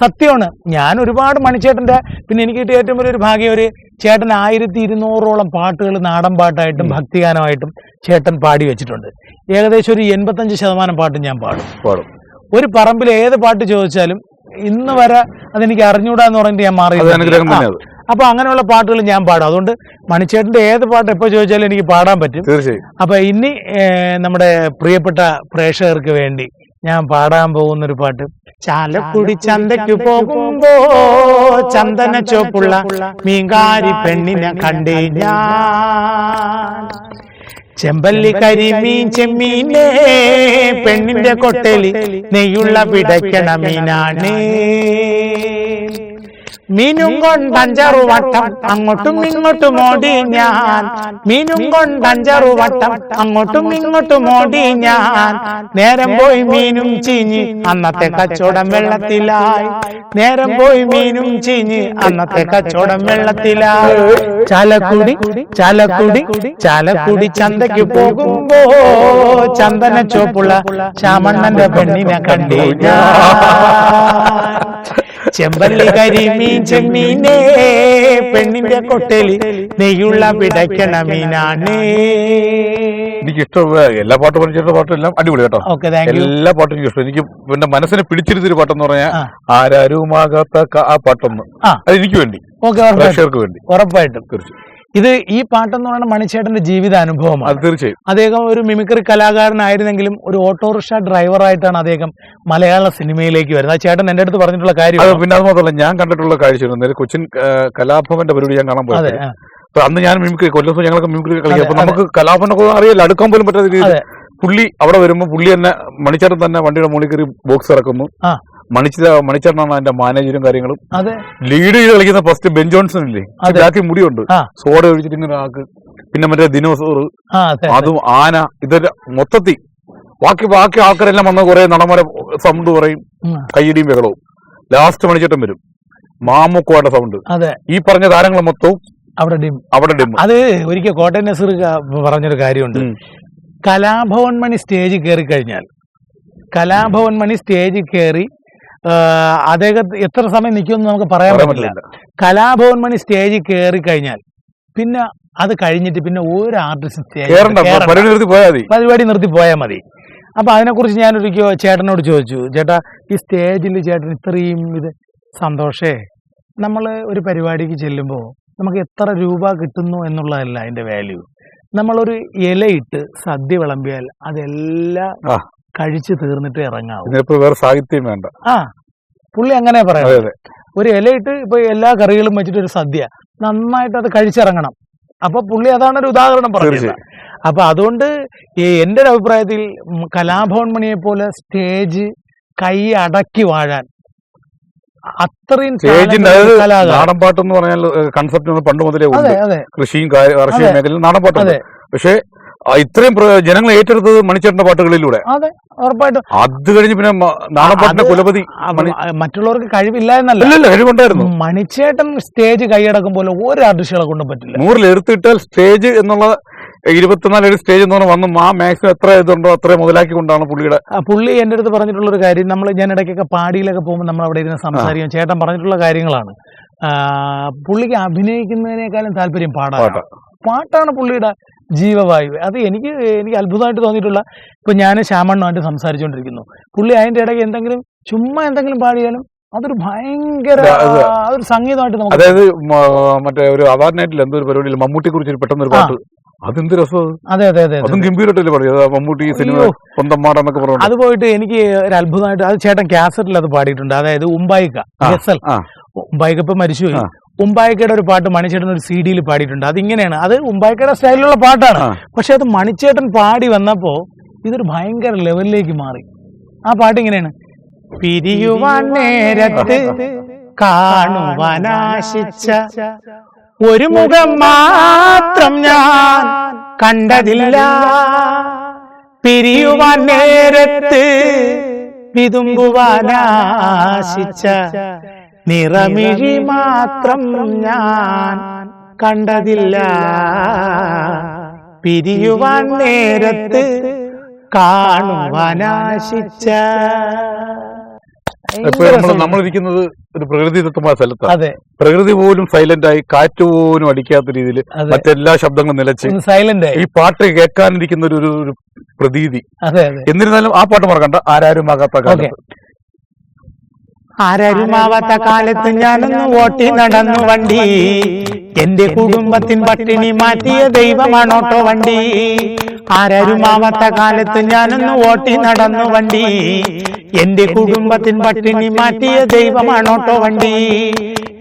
സത്യമാണ്. ഞാൻ ഒരുപാട് മണിച്ചേട്ടന്റെ പിന്നെ എനിക്ക് കിട്ടിയ ഏറ്റവും വലിയൊരു ഭാഗ്യം ഒരു ചേട്ടൻ ആയിരത്തി ഇരുന്നൂറോളം പാട്ടുകൾ നാടൻ പാട്ടായിട്ടും ഭക്തിഗാനമായിട്ടും ചേട്ടൻ പാടി വെച്ചിട്ടുണ്ട്. ഏകദേശം ഒരു എൺപത്തഞ്ച് ശതമാനം പാട്ടും ഞാൻ പാടും.
പാടും.
ഒരു പറമ്പിൽ ഏത് പാട്ട് ചോദിച്ചാലും ഇന്ന് വരെ അതെനിക്ക് അറിഞ്ഞൂടാ എന്ന് പറഞ്ഞിട്ട് ഞാൻ മാറി
അത് അനുഗ്രഹം തന്നെ
അപ്പൊ അങ്ങനെയുള്ള പാട്ടുകൾ ഞാൻ പാടും. അതുകൊണ്ട് മണിച്ചേട്ടന്റെ ഏത് പാട്ട് എപ്പോ ചോദിച്ചാലും എനിക്ക് പാടാൻ പറ്റും.
തീർച്ചയായും.
അപ്പൊ ഇനി നമ്മുടെ പ്രിയപ്പെട്ട പ്രേക്ഷകർക്ക് വേണ്ടി ഞാൻ പാടാൻ പോകുന്ന ഒരു പാട്ട്. ചാലക്കുടി ചന്തയ്ക്ക് പോകുമ്പോ ചന്ദന ചോപ്പുള്ള മീങ്കാരി പെണ്ണിനെ കണ്ടേ ഞാൻ ചെമ്പല്ലി കരിമീൻ ചെമ്മീനേ പെണ്ണിന്റെ കൊട്ടലി നെയ്യുള്ള പിടയ്ക്കണ മീനാണ്. മീനും കൊണ്ടഞ്ചറു വട്ടം അങ്ങോട്ടും ഇങ്ങോട്ടും ഓടി ഞാൻ. മീനും കൊണ്ടഞ്ചറു വട്ടം അങ്ങോട്ടും ഇങ്ങോട്ടും ഓടി ഞാൻ. നേരം പോയി മീനും ചീഞ്ഞ്. അന്നത്തെ കച്ചവടം വെള്ളത്തിലായി. നേരം പോയി മീനും ചീഞ്ഞ്. അന്നത്തെ കച്ചവടം വെള്ളത്തിലായി. ചാലക്കുടി ചാലക്കുടി ചാലക്കുടി ചന്തയ്ക്ക് പോകുമ്പോ ചന്ദന ചോപ്പുള്ള ശ്യാമണ്ണന്റെ പെണ്ണിനെ കണ്ടില്ല ഞാൻ. ചെമ്പല്ലി കരിമീൻ ചെമ്മീനേ പെണ്ണിന്റെ കൊട്ടലി നെയ്യുള്ള പിടയ്ക്കണ മീനാണ്
എനിക്ക് ഇഷ്ടമുള്ള എല്ലാ പാട്ടും പഠിച്ചിട്ടുള്ള പാട്ടും എല്ലാം അടിപൊളി കേട്ടോ. എല്ലാ പാട്ടും എനിക്ക് ഇഷ്ടം എനിക്ക് പിന്നെ മനസ്സിനെ പിടിച്ചിരുത്തൊരു പാട്ടെന്ന് പറഞ്ഞാൽ. ആരാരുമാകാത്ത ക- ആ പാട്ടൊന്ന്.
ആ.
അത് എനിക്ക് വേണ്ടി.
ഓക്കെ
പ്രേക്ഷകർക്ക് വേണ്ടി.
ഉറപ്പായിട്ടും.
തീർച്ചയായും.
ഇത് ഈ പാട്ടെന്ന് പറയുന്ന മണിച്ചേട്ടന്റെ ജീവിത അനുഭവമാണ്
അത് തീർച്ചയായും.
അദ്ദേഹം ഒരു മിമിക്രി കലാകാരനായിരുന്നെങ്കിലും ഒരു ഓട്ടോറിക്ഷ ഡ്രൈവറായിട്ടാണ് അദ്ദേഹം മലയാള സിനിമയിലേക്ക് വരുന്നത്. ആ ചേട്ടൻ എന്റെ അടുത്ത് പറഞ്ഞിട്ടുള്ള കാര്യം
പിന്നെ അത് മാത്രമല്ല ഞാൻ കണ്ടിട്ടുള്ള കാഴ്ച നേരെ കൊച്ചിൻ കലാഭവന്റെ പരിപാടി ഞാൻ കാണാൻ പോയത് അന്ന് ഞാൻ മിമിക്രി കൊല്ലം ഞങ്ങൾക്ക് ഞങ്ങളൊക്കെ മിമിക്രി കളിക്കും. അപ്പൊ നമുക്ക് കലാഭവനൊക്കെ അറിയില്ല. അടുക്കാൻ പോലും പറ്റാത്ത രീതിയിൽ. പുള്ളി അവിടെ വരുമ്പോ പുള്ളി തന്നെ മണിച്ചേട്ടൻ തന്നെ വണ്ടിയുടെ മുകളിൽ കയറി ബോക്സ് ഇറക്കുന്നു.
ആ.
മണിച്ച മണിച്ചേട്ടനാണ് അതിന്റെ മാനേജരും കാര്യങ്ങളും.
അതെ.
ലീഡ് ചെയ്ത് കളിക്കുന്ന ഫസ്റ്റ് ബെൻ ജോൺസൺ ഇല്ലേ. ബാക്കി മുടിയുണ്ട്. സോഡ ഒഴിച്ചിട്ട് ഇങ്ങനെ ആക്ക് പിന്നെ മറ്റേ ദിനോസോർ
അതെ
ആന ഇതൊരു മൊത്തത്തിൽ. ബാക്കി ബാക്കി ആൾക്കാരെല്ലാം വന്ന കുറെ നടന്മാരെ സൗണ്ട് പറയും കയ്യടിയും ബഹളവും. ലാസ്റ്റ് മണിച്ചേട്ടൻ വരും. മാമുക്കോയുടെ സൗണ്ട്.
അതെ.
ഈ പറഞ്ഞ താരങ്ങൾ മൊത്തവും
അവിടെ ഡിം.
അവിടെ ഡിം.
അത് ഒരിക്കൽ കോട്ടയം നസീർ പറഞ്ഞൊരു കാര്യമുണ്ട്. കലാഭവൻ മണി സ്റ്റേജിൽ കയറി കഴിഞ്ഞാൽ കലാഭവൻ മണി സ്റ്റേജിൽ കയറി അദ്ദേഹത്തെ എത്ര സമയം നിൽക്കുമെന്ന് നമുക്ക് പറയാൻ പറ്റില്ല. കലാഭവൻ മണി സ്റ്റേജിൽ കയറി കഴിഞ്ഞാൽ പിന്നെ അത് കഴിഞ്ഞിട്ട് പിന്നെ ഒരു ആർട്ടിസ്റ്റ്
പരിപാടി നിർത്തി പോയാൽ മതി.
അപ്പൊ അതിനെക്കുറിച്ച് ഞാൻ ഒരിക്കലും ചേട്ടനോട് ചോദിച്ചു. ചേട്ടാ ഈ സ്റ്റേജിൽ ചേട്ടൻ ഇത്രയും ഇത് സന്തോഷേ. നമ്മൾ ഒരു പരിപാടിക്ക് ചെല്ലുമ്പോൾ നമുക്ക് എത്ര രൂപ കിട്ടുന്നു എന്നുള്ളതല്ല അതിന്റെ വാല്യൂ നമ്മളൊരു ഇലയിട്ട് സദ്യ വിളമ്പിയാൽ അതെല്ലാം. കഴിച്ച് തീർന്നിട്ട് ഇറങ്ങാവും.
ഇതിനിപ്പോ വേറെ സാഹിത്യം വേണ്ട.
ആ പുള്ളി അങ്ങനെ പറയാം
അതെ അതെ.
ഒരു ഇലയിട്ട് ഇപ്പൊ എല്ലാ കറികളും വെച്ചിട്ട് ഒരു സദ്യ. നന്നായിട്ട് അത് കഴിച്ചിറങ്ങണം. അപ്പൊ പുള്ളി അതാണ് ഒരു ഉദാഹരണം പറഞ്ഞത്.
തീർച്ചയായും.
അപ്പൊ അതുകൊണ്ട് ഈ എന്റെ ഒരു അഭിപ്രായത്തിൽ ഉം കലാഭവൻ മണിയെ പോലെ സ്റ്റേജ് കൈ അടക്കി വാഴാൻ അത്രയും
സ്റ്റേജിന്റെ
talented
അതായത്
കലാകാരൻ.
നാടൻ പാട്ടെന്ന് പറഞ്ഞാൽ കൺസെപ്റ്റ് പണ്ട് മുതലേ ഉണ്ട്.
അതെ. അതെ
കൃഷിയും കാ- കാർഷിക
അതെ.
മേഖലയിൽ നാടൻ പാട്ടുണ്ട്
അതെ.
പക്ഷേ ഇത്രയും ജനങ്ങൾ ഏറ്റെടുത്തത് മണിച്ചേട്ടന്റെ പാട്ടുകളിലൂടെ.
അതെ ഉറപ്പായിട്ടും.
അത് കഴിഞ്ഞ് പിന്നെ
നാണപ്പാട്ടിന്റെ
കുലപതി
മറ്റുള്ളവർക്ക് കഴിവില്ല എന്നല്ല.
കഴിവുണ്ടായിരുന്നു.
മണിച്ചേട്ടൻ സ്റ്റേജ് കൈയടക്കും പോലെ ഒരു ആർട്ടിസ്റ്റുകളെ കൊണ്ട് പറ്റില്ല.
നൂറിൽ എടുത്തിട്ടാൽ സ്റ്റേജ് എന്നുള്ള ഇരുപത്തിനാല് അടി സ്റ്റേജ് എന്ന് പറഞ്ഞാൽ വന്ന് ആ മാക്സിമം എത്ര ഇതുണ്ടോ അത്ര മുതലാക്കിക്കൊണ്ടാണ് പുള്ളിയുടെ
ആ പുള്ളി എന്റെ അടുത്ത് പറഞ്ഞിട്ടുള്ള ഒരു കാര്യം നമ്മൾ ഞാൻ ഇടയ്ക്കൊക്കെ പാടിയിലൊക്കെ പോകുമ്പോൾ നമ്മൾ അവിടെ ഇരുന്ന് സംസാരിക്കും. ചേട്ടൻ പറഞ്ഞിട്ടുള്ള കാര്യങ്ങളാണ്. പുള്ളിക്ക് അഭിനയിക്കുന്നതിനേക്കാളും താല്പര്യം പാടാണ്
പാട്ടാ.
പാട്ടാണ് പുള്ളിയുടെ ജീവവായു. അത് എനിക്ക് എനിക്ക് അത്ഭുതമായിട്ട് തോന്നിയിട്ടുള്ള ഇപ്പൊ ഞാൻ ശ്യാമണ്ണുമായിട്ട് സംസാരിച്ചുകൊണ്ടിരിക്കുന്നു പുള്ളി അതിന്റെ ഇടയ്ക്ക് എന്തെങ്കിലും ചുമ്മാ എന്തെങ്കിലും പാടിയാലും അതൊരു ഭയങ്കര
അതൊരു
ഒരു സംഗീതമായിട്ട് നമുക്ക്
അതായത് മറ്റേ ഒരു അവാർഡ് നൈറ്റിൽ എന്തോ ഒരു പരിപാടിയിൽ മമ്മൂട്ടിയെ കുറിച്ച് പെട്ടെന്ന് ഒരു പാട്ട്. അതെന്ത് രസം അത്.
അതെ അതെ അതെ
ഗംഭീരമായിട്ടല്ലേ പറയും മമ്മൂട്ടി സിനിമ. സ്വന്തം മാടെന്നൊക്കെ പറഞ്ഞു
അത് പോയിട്ട് എനിക്ക് ഒരു അത്ഭുതമായിട്ട് അത് ചേട്ടൻ കാസറ്റിൽ അത് പാടിയിട്ടുണ്ട്. അതായത് ഉമ്പായിക്ക ഗസൽ
ആ.
ഉമ്പായിക്ക ഇപ്പൊ മരിച്ചുപോയി. ഉമ്പായിക്കയുടെ ഒരു പാട്ട് മണിച്ചേട്ടൻ ഒരു സി ഡിയിൽ പാടിയിട്ടുണ്ട്. അതിങ്ങനെയാണ്. അത് ഉമ്പായക്കയുടെ സ്റ്റൈലിലുള്ള പാട്ടാണ്. പക്ഷെ അത് മണിച്ചേട്ടൻ പാടി വന്നപ്പോ ഇതൊരു ഭയങ്കര ലെവലിലേക്ക് മാറി. ആ പാട്ട് ഇങ്ങനെയാണ്. പിരിയുവാൻ നേരത്ത് കാണുവാനാശിച്ച ഒരു മുഖം മാത്രം ഞാൻ കണ്ടതില്ല. പിരിയുവാൻ നേരത്ത് വിതുമ്പുവാനാശിച്ച നിറമിഴി മാത്രം ഞാൻ കണ്ടതില്ല. പിരിയുവാൻ നേരത്ത് കാണുവാനാശിച്ച.
നമ്മളിരിക്കുന്നത് ഒരു പ്രകൃതിദത്തമായ സ്ഥലത്താണ്.
അതെ.
പ്രകൃതി പോലും സൈലന്റ് ആയി കാറ്റ് പോലും അടിക്കാത്ത രീതിയിൽ. മറ്റെല്ലാ ശബ്ദങ്ങളും നിലച്ച്
സൈലന്റ്
ഈ പാട്ട് കേൾക്കാനിരിക്കുന്ന ഒരു ഒരു- ഒരു പ്രതീതി. എന്നിരുന്നാലും ആ പാട്ട് മറക്കണ്ട. ആരാരും ആകാത്ത കാലത്ത്.
ആരാരുമാവാത്ത കാലത്ത് ഞാനൊന്ന് ഓട്ടി നടന്നു വണ്ടി. എന്റെ കുടുംബത്തിൻ പട്ടിണി മാറ്റിയ ദൈവമാണോട്ടോ വണ്ടി. ആരരുമാവാത്ത കാലത്ത് ഞാനൊന്ന് ഓട്ടി നടന്നു വണ്ടി. എന്റെ കുടുംബത്തിൻ പട്ടിണി മാറ്റിയ ദൈവമാണോട്ടോ വണ്ടി.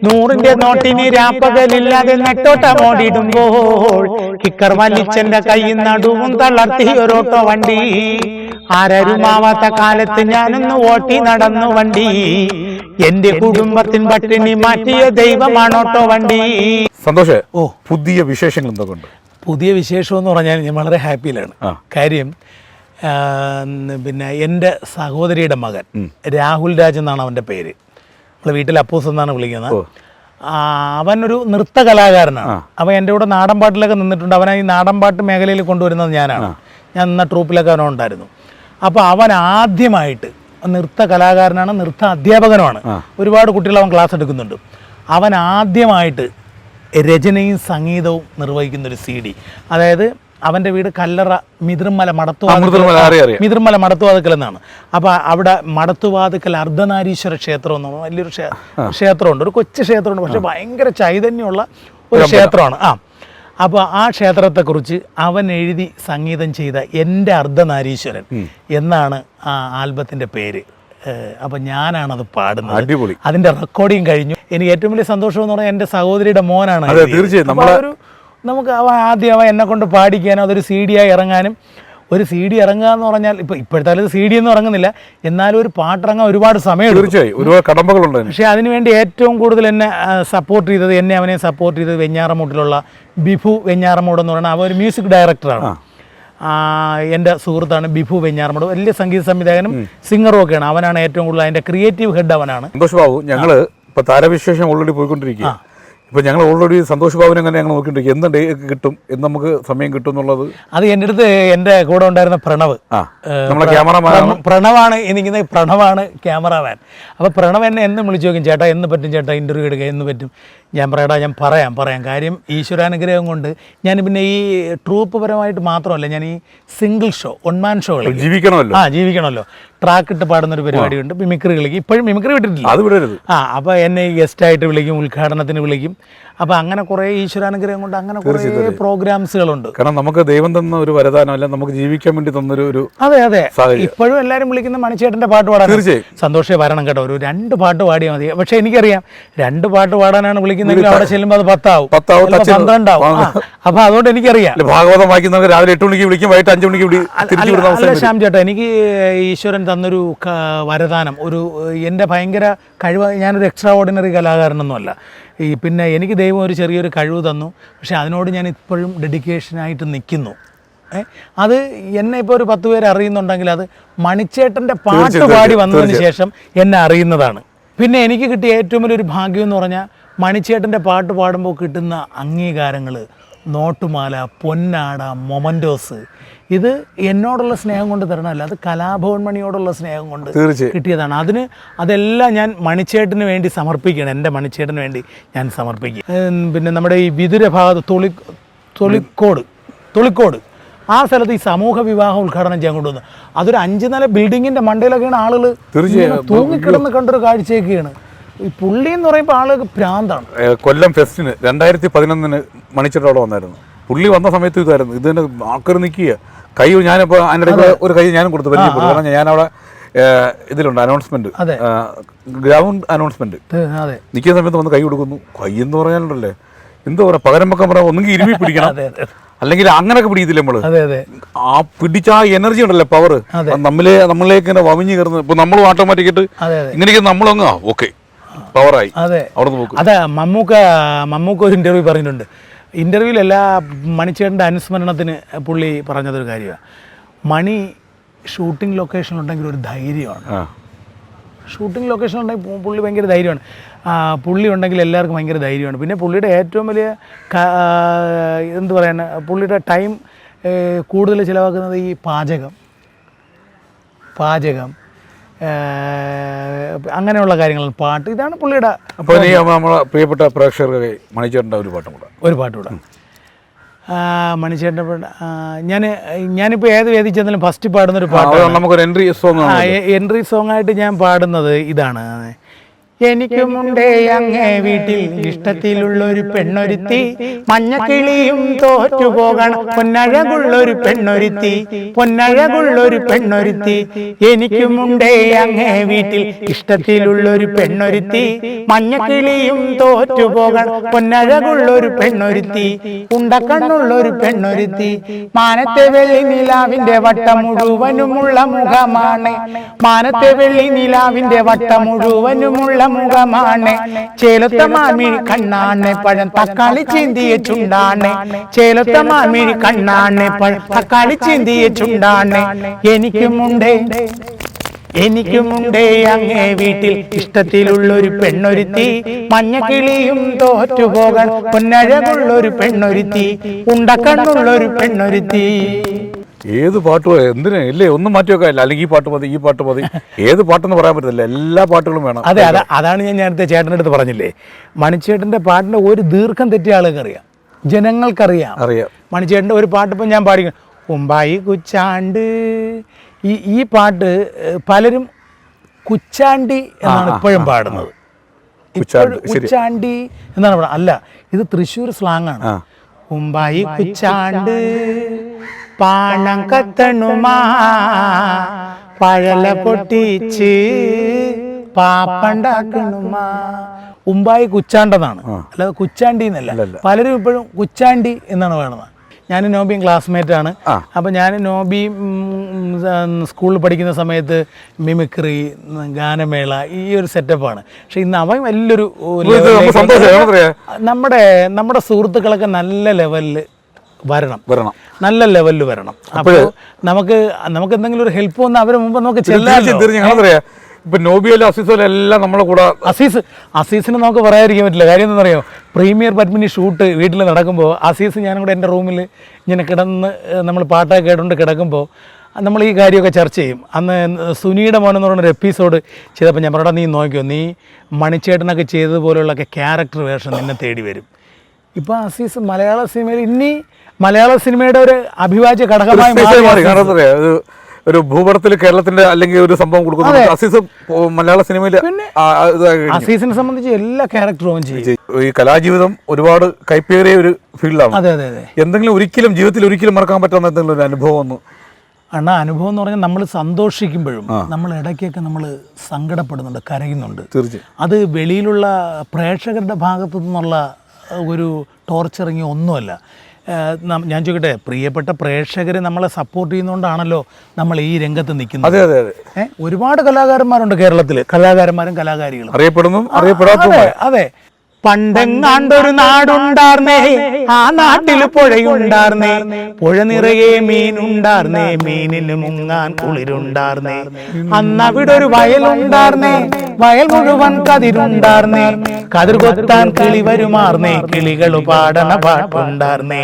നൂറിന്റെ നോട്ടിന് രാപ്പകലില്ലാതെ നെട്ടോട്ടമോടിടുമ്പോൾ കിക്കർ വലിച്ചെന്റെ കൈ നടുവും തളർത്തി ഓട്ടോ വണ്ടി. ആരാരുമാവാത്ത കാലത്ത് ഞാനൊന്ന് ഓട്ടി നടന്നു വണ്ടി. എന്റെ കുടുംബത്തിൻ പട്ടിണി മാറ്റിയ ദൈവമാണോട്ടോ വണ്ടി.
സന്തോഷേ
ഓ.
പുതിയ വിശേഷങ്ങൾ എന്തൊക്കെ ഉണ്ട്
പുതിയ വിശേഷം എന്ന് പറഞ്ഞാൽ ഞാൻ വളരെ ഹാപ്പിയിലാണ്. കാര്യം പിന്നെ എന്റെ സഹോദരിയുടെ മകൻ രാഹുൽ രാജ് എന്നാണ് അവന്റെ പേര്. നമ്മളെ വീട്ടിൽ അപ്പൂസ് എന്നാണ് വിളിക്കുന്നത്. അവനൊരു നൃത്ത കലാകാരനാണ് അവൻ എന്റെ കൂടെ നാടൻ പാട്ടിലൊക്കെ നിന്നിട്ടുണ്ട്. അവനെ ഈ നാടൻ പാട്ട് മേഖലയിൽ കൊണ്ടുവരുന്നത് ഞാനാണ്. ഞാൻ നിന്ന ട്രൂപ്പിലൊക്കെ അവനുണ്ടായിരുന്നു. അപ്പോൾ അവൻ ആദ്യമായിട്ട് നൃത്ത കലാകാരനാണ് നൃത്ത അധ്യാപകനുമാണ്. ഒരുപാട് കുട്ടികൾ അവൻ ക്ലാസ് എടുക്കുന്നുണ്ട്. അവൻ ആദ്യമായിട്ട് രചനയും സംഗീതവും നിർവഹിക്കുന്ന ഒരു സി ഡി അതായത് അവന്റെ വീട് കല്ലറ മിതിർമല
അറിയാം.
മിതിർമല മടത്തുവാതുക്കൽ എന്നാണ്. അപ്പോൾ അവിടെ മടത്തുവാതുക്കൽ അർദ്ധനാരീശ്വര ക്ഷേത്രം എന്ന് പറഞ്ഞാൽ വലിയൊരു ക്ഷേത്രമുണ്ട്. ഒരു കൊച്ചു ക്ഷേത്രമുണ്ട്. പക്ഷെ ഭയങ്കര ചൈതന്യമുള്ള ഒരു ക്ഷേത്രമാണ്. ആ. അപ്പോൾ ആ ക്ഷേത്രത്തെക്കുറിച്ച് അവൻ എഴുതി സംഗീതം ചെയ്ത എന്റെ അർദ്ധനാരീശ്വരൻ എന്നാണ് ആ ആൽബത്തിന്റെ പേര്. അപ്പം ഞാനാണത് പാടുന്നത്. അതിന്റെ റെക്കോർഡിങ് കഴിഞ്ഞു. എനിക്ക് ഏറ്റവും വലിയ സന്തോഷം എന്ന് പറഞ്ഞാൽ എന്റെ സഹോദരിയുടെ മോനാണ്.
തീർച്ചയായും.
നമുക്ക് അവൻ ആദ്യം അവൻ എന്നെ കൊണ്ട് പാടിക്കാനും അതൊരു സി ഡി ആയി ഇറങ്ങാനും ഒരു സി ഡി ഇറങ്ങുക എന്ന് പറഞ്ഞാൽ ഇപ്പൊ ഇപ്പോഴത്തെ കാലത്ത് സി ഡി ഒന്നും ഇറങ്ങുന്നില്ല. എന്നാലും ഒരു പാട്ടിറങ്ങാൻ ഒരുപാട് സമയം
തീർച്ചയായും. ഒരുപാട് കടമ്പകളുണ്ട്
പക്ഷേ അതിനുവേണ്ടി ഏറ്റവും കൂടുതൽ എന്നെ സപ്പോർട്ട് ചെയ്തത് എന്നെ അവനെ സപ്പോർട്ട് ചെയ്തത് വെഞ്ഞാറമൂട്ടിലുള്ള ബിഫു വെഞ്ഞാറമൂട് എന്ന് പറയുന്ന അവൻ ഒരു മ്യൂസിക് ഡയറക്ടറാണ് എന്റെ സുഹൃത്താണ് ബിഫു വെഞ്ഞാറമൂട്. വലിയ സംഗീത സംവിധായകനും സിംഗറും ഒക്കെയാണ്. അവനാണ് ഏറ്റവും കൂടുതൽ അതിന്റെ ക്രിയേറ്റീവ് ഹെഡ് അവനാണ്.
സന്തോഷ് ബാബു ഞങ്ങൾ ഇപ്പൊ താരവിശേഷം ഓൾറെഡി പോയിക്കൊണ്ടിരിക്കുക ഇപ്പൊ ഞങ്ങൾ ഓൾറെഡി സന്തോഷ് ബാബുവിനെ അങ്ങനെ ഞങ്ങൾ നോക്കിയിട്ടുണ്ട്? എന്ത് ഡേ കിട്ടും? എന്ന് നമുക്ക് സമയം കിട്ടും എന്നുള്ളത്?
അത് എന്റെ അടുത്ത് എന്റെ കൂടെ ഉണ്ടായിരുന്ന പ്രണവ്.
ആ
ഏഹ്
നമ്മളെ ക്യാമറമാൻ
പ്രണവാണ് എനിക്കുന്ന പ്രണവാണ് ക്യാമറമാൻ അപ്പോൾ പ്രണവ് എന്നെ എന്നും വിളിച്ചു നോക്കും ചേട്ടാ എന്ന് പറ്റും? ചേട്ടാ ഇന്റർവ്യൂ എടുക്കുക എന്ന് പറ്റും? ഞാൻ പറയടാ ഞാൻ പറയാം പറയാം. കാര്യം ഈശ്വരാനുഗ്രഹം കൊണ്ട് ഞാൻ പിന്നെ ഈ ട്രൂപ്പ് പരമായിട്ട് മാത്രമല്ല ഞാൻ ഈ സിംഗിൾ ഷോ ഒൺമാൻ ഷോകൾ
ജീവിക്കണമല്ലോ.
ആ ജീവിക്കണമല്ലോ. ട്രാക്ക് ഇട്ട് പാടുന്ന ഒരു പരിപാടിയുണ്ട്. മിമിക്രി കളിക്കും. ഇപ്പോഴും മിമിക്രി വിട്ടിട്ടില്ല.
അത് വിടരുത്.
ആ അപ്പോൾ എന്നെ ഗസ്റ്റ് ആയിട്ട് വിളിക്കും ഉദ്ഘാടനത്തിന് വിളിക്കും. അപ്പോൾ അങ്ങനെ കുറേ ഈശ്വരാനുഗ്രഹം കൊണ്ട് അങ്ങനെ കുറേ പ്രോഗ്രാംസുകളുണ്ട്
കാരണം നമുക്ക് ദൈവം തന്ന ഒരു വരദാനം അല്ല നമുക്ക് ജീവിക്കാൻ വേണ്ടി തന്നൊരു ഒരു
അതെ അതെ. ഇപ്പോഴും എല്ലാരും വിളിക്കുന്ന മണിച്ചേട്ടന്റെ പാട്ട് പാടാൻ
തീർച്ചയായും.
സന്തോഷേ വരണം കേട്ടോ. ഒരു രണ്ട് പാട്ട് പാടിയാൽ മതി. പക്ഷെ എനിക്കറിയാം രണ്ട് പാട്ട് പാടാനാണ് വിളിക്കുന്നതെങ്കിൽ അവിടെ ചെല്ലുമ്പോൾ അത് പത്താവും. പന്ത്രണ്ടാവും. അപ്പൊ അതുകൊണ്ട് എനിക്കറിയാം.
ഭാഗവതം വായിക്കുന്നവർക്ക് രാവിലെ എട്ട് മണിക്ക് വിളിക്കും വൈകിട്ട് അഞ്ചു മണിക്ക്
അല്ല ശ്യാം ചേട്ടാ എനിക്ക് ഈശ്വരൻ തന്നൊരു വരദാനം ഒരു എന്റെ ഭയങ്കര കഴിവ് ഞാനൊരു എക്സ്ട്രാ ഓർഡിനറി കലാകാരനൊന്നുമല്ല. ഈ പിന്നെ എനിക്ക് ദൈവം ഒരു ചെറിയൊരു കഴിവ് തന്നു പക്ഷെ അതിനോട് ഞാൻ ഇപ്പോഴും ഡെഡിക്കേഷനായിട്ട് നിൽക്കുന്നു. അത് എന്നെ ഇപ്പോൾ ഒരു പത്ത് പേര് അറിയുന്നുണ്ടെങ്കിൽ അത് മണിച്ചേട്ടന്റെ പാട്ട് പാടി വന്നതിന് ശേഷം എന്നെ അറിയുന്നതാണ്. പിന്നെ എനിക്ക് കിട്ടിയ ഏറ്റവും വലിയൊരു ഭാഗ്യം എന്ന് പറഞ്ഞാൽ മണിച്ചേട്ടന്റെ പാട്ട് പാടുമ്പോൾ കിട്ടുന്ന അംഗീകാരങ്ങൾ നോട്ടുമാല പൊന്നാട മൊമന്റോസ് ഇത് എന്നോടുള്ള സ്നേഹം കൊണ്ട് തരണമല്ല അത് കലാഭവൻ മണിയോടുള്ള സ്നേഹം കൊണ്ട് കിട്ടിയതാണ്. അതിന് അതെല്ലാം ഞാൻ മണിച്ചേട്ടന് വേണ്ടി സമർപ്പിക്കുകയാണ് എന്റെ മണിച്ചേട്ടന് വേണ്ടി ഞാൻ സമർപ്പിക്കും. പിന്നെ നമ്മുടെ ഈ വിതുര ഭാഗത്ത് തൊളി തൊളിക്കോട് തൊളിക്കോട്. ആ സ്ഥലത്ത് ഈ സമൂഹ വിവാഹം ഉദ്ഘാടനം ചെയ്യാൻ കൊണ്ടുവന്നു. അതൊരു അഞ്ച് നില ബിൽഡിങ്ങിന്റെ മണ്ടയിലൊക്കെയാണ് ആളുകൾ തൂങ്ങിക്കിടന്ന് കണ്ടൊരു കാഴ്ചയൊക്കെയാണ്. ഈ പുള്ളി എന്ന് പറയുമ്പോൾ ആൾ ഭ്രാന്താണ്.
കൊല്ലം ഫെസ്റ്റിന് രണ്ടായിരത്തി പതിനൊന്നിന് മണിച്ചിട്ട് വന്നായിരുന്നു. പുള്ളി വന്ന സമയത്ത് ഇതായിരുന്നു. ഇതിന് ആൾക്കാർ നിൽക്കുക കൈ ഞാനിപ്പോൾ അതിന്റെ ഒരു കൈ ഞാനും കൊടുത്തു പരിചയപ്പെട്ടു കാരണം ഞാനവിടെ അവിടെ ഇതിലുണ്ട് അനൗൺസ്മെന്റ് ഗ്രൗണ്ട് അനൗൺസ്മെന്റ് നിൽക്കുന്ന സമയത്ത് വന്ന് കൈ കൊടുക്കുന്നു. കൈ എന്ന് പറഞ്ഞാലുണ്ടല്ലേ എന്തോ പറയാ പകരം വെക്കാൻ പറയാം ഒന്നെങ്കിൽ ഇരുമി പിടിക്കണം. അല്ലെങ്കിൽ അങ്ങനെയൊക്കെ പിടിക്കത്തില്ല
നമ്മൾ?
ആ പിടിച്ച ആ എനർജി ഉണ്ടല്ലോ പവർ നമ്മളെ നമ്മളിലേക്ക് ഇങ്ങനെ വമിഞ്ഞു കയറുന്നത് ഇപ്പൊ നമ്മൾ ഓട്ടോമാറ്റിക്കായിട്ട് ഇങ്ങനെയൊക്കെ നമ്മളങ്ങ് ഓക്കെ പവറായി.
അതെ. അതെ മമ്മൂക്ക മമ്മൂക്ക ഒരു ഇന്റർവ്യൂ പറഞ്ഞിട്ടുണ്ട് ഇന്റർവ്യൂവിൽ എല്ലാ മണിച്ചേട്ടന്റെ അനുസ്മരണത്തിന് പുള്ളി പറഞ്ഞതൊരു കാര്യമാണ് മണി ഷൂട്ടിംഗ് ലൊക്കേഷൻ ഉണ്ടെങ്കിൽ ഒരു ധൈര്യമാണ്. ഷൂട്ടിംഗ് ലൊക്കേഷൻ ഉണ്ടെങ്കിൽ പു- പുള്ളി ഭയങ്കര ധൈര്യമാണ്. പുള്ളി ഉണ്ടെങ്കിൽ എല്ലാവർക്കും ഭയങ്കര ധൈര്യമാണ്. പിന്നെ പുള്ളിയുടെ ഏറ്റവും വലിയ എന്ത് പറയാൻ പുള്ളിയുടെ ടൈം കൂടുതൽ ചിലവാക്കുന്നത് ഈ പാചകം. പാചകം. അങ്ങനെയുള്ള കാര്യങ്ങൾ പാട്ട് ഇതാണ് പുള്ളിയുടെ
അപ്പോൾ ഇനി നമ്മളെ പ്രിയപ്പെട്ട പ്രേക്ഷകർക്ക് മണിച്ചേട്ടന്റെ ഒരു പാട്ടും കൂടെ.
ഒരു പാട്ട് കൂടെ. മണിച്ചേട്ടന്റെ പാട്ട് ഞാൻ ഞാനിപ്പോൾ ഏത് വേദി ചെന്നാലും ഫസ്റ്റ് പാടുന്നൊരു
ഒരു
പാട്ട്
നമുക്കൊരു എൻട്രി സോങ്
എൻട്രി സോങ് ആയിട്ട് ഞാൻ പാടുന്നത് ഇതാണ്. എനിക്കുമുണ്ടേ അങ്ങേ വീട്ടിൽ ഇഷ്ടത്തിലുള്ളൊരു പെണ്ണൊരുത്തി. മഞ്ഞക്കിളിയും തോറ്റുപോകണം. പൊന്നഴകുള്ളൊരു പെണ്ണൊരുത്തി. പൊന്നഴകുള്ളൊരു പെണ്ണൊരുത്തി. എനിക്കുമുണ്ടേ അങ്ങേ വീട്ടിൽ ഇഷ്ടത്തിലുള്ളൊരു പെണ്ണൊരുത്തി. മഞ്ഞക്കിളിയും തോറ്റുപോകണം. പൊന്നഴകുള്ളൊരു പെണ്ണൊരുത്തി. ഉണ്ടക്കണ്ണുള്ളൊരു പെണ്ണൊരുത്തി. മാനത്തെ വെള്ളി നിലാവിന്റെ വട്ടം മുഴുവനുമുള്ള മുഖമാണ്. മാനത്തെ വെള്ളി നിലാവിന്റെ വട്ടം മുഴുവനുമുള്ള മുഖമാണ്. ചേലത്ത മാമിഴി കണ്ണാണ് പഴം തക്കാളി ചീന്തിയ ചുണ്ടാണ്. ചേലത്ത മാമിഴി കണ്ണാണ് പഴം തക്കാളി ചീന്തിയ ചുണ്ടാണ്. എനിക്കുമുണ്ട് എനിക്കുമുണ്ടേ അങ്ങേ വീട്ടിൽ. ഇഷ്ടത്തിലുള്ളൊരു പെണ്ണൊരുത്തി. മഞ്ഞക്കിളിയും തോറ്റുപോകണം പൊന്നഴകുള്ളൊരു പെണ്ണൊരുത്തി. ഉണ്ടക്കണ്ണുള്ളൊരു പെണ്ണൊരുത്തി.
ഏത് പാട്ടും എന്തിനാ? ഇല്ലേ ഒന്നും മാറ്റി വെക്കാനില്ല. അല്ലെങ്കിൽ ഈ പാട്ട് മതി ഈ പാട്ട് മതി. ഏത് പാട്ടെന്ന് പറയാൻ പറ്റത്തില്ല. എല്ലാ പാട്ടുകളും വേണം.
അതെ അതാ അതാണ് ഞാൻ നേരത്തെ ചേട്ടന്റെ അടുത്ത് പറഞ്ഞില്ലേ. മണിച്ചേട്ടന്റെ പാട്ടിന്റെ ഒരു ദീർഘം തെറ്റിയ ആളുകൾക്ക് അറിയാം ജനങ്ങൾക്കറിയാം.
അറിയാം.
മണിച്ചേട്ടന്റെ ഒരു പാട്ട് ഇപ്പം ഞാൻ പാടി ഉമ്പായി കുച്ചാണ്ട്. ഈ ഈ പാട്ട് പലരും കുച്ചാണ്ടി എന്നാണ് ഇപ്പോഴും പാടുന്നത്.
കുച്ചാണ്ട്,
എന്നാണ് പറയുന്നത് അല്ല ഇത് തൃശ്ശൂർ സ്ലാങ് ആണ്. ഉമ്പായി കുച്ചാണ്ട്. പാണം കത്തണുമാ. പഴല പൊട്ടിച്ച് പാപ്പണ്ടാക്കണുമാ. ഉമ്പായി കുച്ചാണ്ടെന്നാണ് അല്ലാതെ കുച്ചാണ്ടി എന്നല്ല പലരും ഇപ്പോഴും കുച്ചാണ്ടി എന്നാണ് വേണത് ഞാൻ നോബിയും ക്ലാസ്മേറ്റ് ആണ് അപ്പം ഞാൻ നോബി സ്കൂളിൽ പഠിക്കുന്ന സമയത്ത് മിമിക്രി ഗാനമേള ഈ ഒരു സെറ്റപ്പാണ്. പക്ഷെ ഇന്ന് അവൻ വലിയൊരു നമ്മുടെ നമ്മുടെ സുഹൃത്തുക്കളൊക്കെ നല്ല ലെവലിൽ വരണം.
വരണം.
നല്ല ലെവലിൽ വരണം. അപ്പോൾ നമുക്ക് നമുക്ക് എന്തെങ്കിലും ഒരു ഹെൽപ്പ് വന്ന അവരെ മുമ്പ് നമുക്ക്
ഇപ്പൊ നോബിയലും അസീസും എല്ലാം നമ്മളെ കൂടെ
അസീസ് അസീസിന് നമുക്ക് പറയാതിരിക്കാൻ പറ്റില്ല. കാര്യം എന്താ പറയുക പ്രീമിയർ പത്മിനി ഷൂട്ട് വീട്ടിൽ നടക്കുമ്പോൾ അസീസ് ഞാനും കൂടെ എന്റെ റൂമിൽ ഇങ്ങനെ കിടന്ന് നമ്മൾ പാട്ടൊക്കെ കേട്ടുകൊണ്ട് കിടക്കുമ്പോൾ നമ്മൾ ഈ കാര്യമൊക്കെ ചർച്ച ചെയ്യും. അന്ന് സുനിയുടെ മോനെന്ന് എന്ന് പറയുന്ന ഒരു എപ്പിസോഡ് ചെയ്തപ്പോൾ ഞാൻ പറഞ്ഞാൽ നീ നോക്കിയോ നീ മണിച്ചേട്ടനൊക്കെ ചെയ്തതുപോലെയുള്ളൊക്കെ ക്യാരക്ടർ വേഷം നിന്നെ തേടി വരും. ഇപ്പോൾ അസീസ് മലയാള സിനിമയിൽ ഇനി മലയാള സിനിമയുടെ ഒരു അഭിവാജ്യ ഘടകമായി
മാറി. കാരണം ഒരു ഒരു ഭൂപടത്തിൽ കേരളത്തിന്റെ അല്ലെങ്കിൽ ഒരു സംഭവം കൊടുക്കുന്നു. അസീസ് മലയാള സിനിമയിൽ
അസീസിനെ സംബന്ധിച്ച് എല്ലാ ക്യാരക്ടറും ചെയ്യും.
ഈ കലാജീവിതം ഒരുപാട് കൈപ്പേറിയ ഒരു ഫീൽഡാണ്.
അതെ അതെ അതെ.
എന്തെങ്കിലും ഒരിക്കലും ജീവിതത്തിൽ ഒരിക്കലും മറക്കാൻ പറ്റാത്ത എന്തെങ്കിലും ഒരു അനുഭവം ഒന്ന്.
അണ്ണാ അനുഭവം എന്ന് പറഞ്ഞാൽ നമ്മൾ സന്തോഷിക്കുമ്പോഴും നമ്മൾ ഇടയ്ക്കൊക്കെ നമ്മൾ സങ്കടപ്പെടുന്നുണ്ട് കരയുന്നുണ്ട്.
തീർച്ചയായും.
അത് വെളിയിലുള്ള പ്രേക്ഷകരുടെ ഭാഗത്തു നിന്നുള്ള ഒരു ടോർച്ചറിങ് ഒന്നുമല്ല. ഞാൻ ചോദിക്കട്ടെ പ്രിയപ്പെട്ട പ്രേക്ഷകരെ നമ്മളെ സപ്പോർട്ട് ചെയ്യുന്നതുകൊണ്ടാണല്ലോ നമ്മൾ ഈ രംഗത്ത് നിൽക്കുന്നത്.
അതെ അതെ അതെ.
ഒരുപാട് കലാകാരന്മാരുണ്ട് കേരളത്തിൽ കലാകാരന്മാരും കലാകാരികളും.
അറിയപ്പെടുന്നു അറിയപ്പെടാത്ത
അതെ അതെ. പണ്ടെങ്ങാണ്ടൊരു നാടുണ്ടാർന്നേ ആ നാട്ടിൽ പുഴയുണ്ടാർന്നേ പുഴ നിറയെ മീനുണ്ടാർന്നേ മീനിന് മുങ്ങാൻ കുളിരുണ്ടാർന്നേ. അന്നവിടെ ഒരു വയലുണ്ടാർന്നേ വയൽ മുഴുവൻ കതിരുണ്ടാർന്നേ കതിർ കൊത്താൻ കിളി വരുമാർന്നേ കിളികൾ പാടണ പാട്ടുണ്ടാർന്നേ.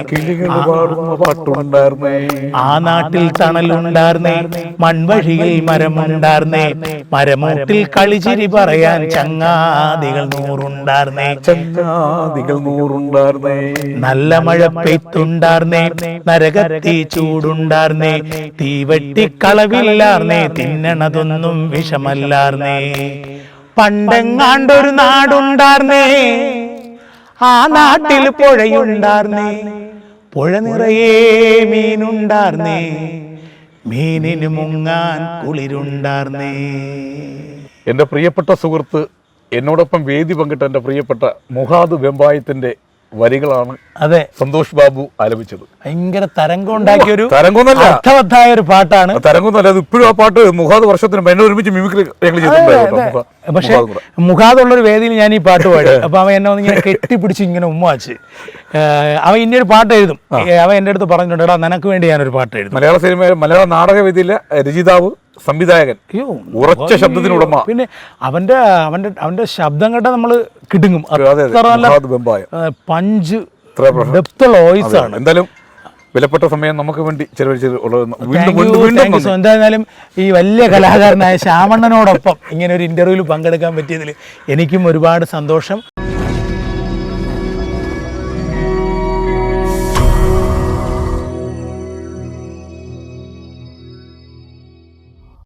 ആ നാട്ടിൽ തണലുണ്ടാർന്നേ മൺവഴിയിൽ മരമുണ്ടാർന്നേ മരമൂട്ടിൽ കളിച്ചിരി പറയാൻ ചങ്ങാതികൾ നൂറുണ്ടാർന്നേ.
ചങ്ങാതികൾ നൂറുണ്ടായിരുന്നേ
നല്ല മഴ പെയ്ത്തുണ്ടാർന്നേ നരകത്തി ചൂടുണ്ടാർന്നേ തീവെട്ടി കളവില്ലാർന്നേ തിന്നണതൊന്നും വിഷമല്ലാർന്നേ. പണ്ടെങ്ങാണ്ടൊരു നാടുണ്ടാർന്നേ ആ നാട്ടിൽ പുഴയുണ്ടാർന്നേ പുഴ നിറയെ മീനുണ്ടാർന്നേ മീനിന് മുങ്ങാൻ കുളിരുണ്ടാർന്നേ.
എന്റെ പ്രിയപ്പെട്ട സുഹൃത്ത് എന്നോടൊപ്പം വേദി പങ്കിട്ട എന്റെ പ്രിയപ്പെട്ട മുഹാദ് വെമ്പായത്തിന്റെ വരികളാണ്
അതെ.
സന്തോഷ് ബാബു ആലപിച്ചത്.
ഭയങ്കര തരംഗം ഉണ്ടാക്കിയ ഒരു
തരംഗമൊന്നല്ല
അർത്ഥവത്തായ ഒരു പാട്ടാണ്
തരംഗമൊന്നല്ല അത് ഇപ്പോഴും ആ പാട്ട് മുഖാദ് വർഷത്തിന് എന്നെ ഒരുമിച്ച് മിമിക്രി ഞങ്ങൾ ചെയ്തിട്ടുണ്ടായിരുന്നു
പക്ഷെ
കൂടെ.
ഒരു വേദിയിൽ ഞാൻ ഈ പാട്ട് പാടി. അപ്പൊ അവൻ എന്നെ ഇങ്ങനെ കെട്ടിപ്പിടിച്ച് ഇങ്ങനെ ഉമ്മ വച്ച്. അവൻ ഇനി ഒരു പാട്ട് എഴുതും. അവൻ എന്റെ അടുത്ത് പറഞ്ഞിട്ടുണ്ട് എടാ നിനക്ക് വേണ്ടി ഞാനൊരു പാട്ട് എഴുതും.
മലയാള സിനിമ മലയാള നാടക വേദിയിലെ രചയിതാവ് സംവിധായകൻ. ഉറച്ച ശബ്ദത്തിന് ഉടമ.
പിന്നെ അവന്റെ അവന്റെ അവന്റെ ശബ്ദം കേട്ട നമ്മൾ കിടുങ്ങും. പഞ്ച് വോയിസ് ആണ്.
എന്തായാലും വിലപ്പെട്ട സമയം നമുക്ക് വേണ്ടി ചെലവഴിച്ചത്
എന്തായാലും ഈ വലിയ കലാകാരനായ ശ്യാമണ്ണനോടൊപ്പം ഇങ്ങനെ ഒരു ഇന്റർവ്യൂവിൽ പങ്കെടുക്കാൻ പറ്റിയതിൽ എനിക്കും ഒരുപാട് സന്തോഷം.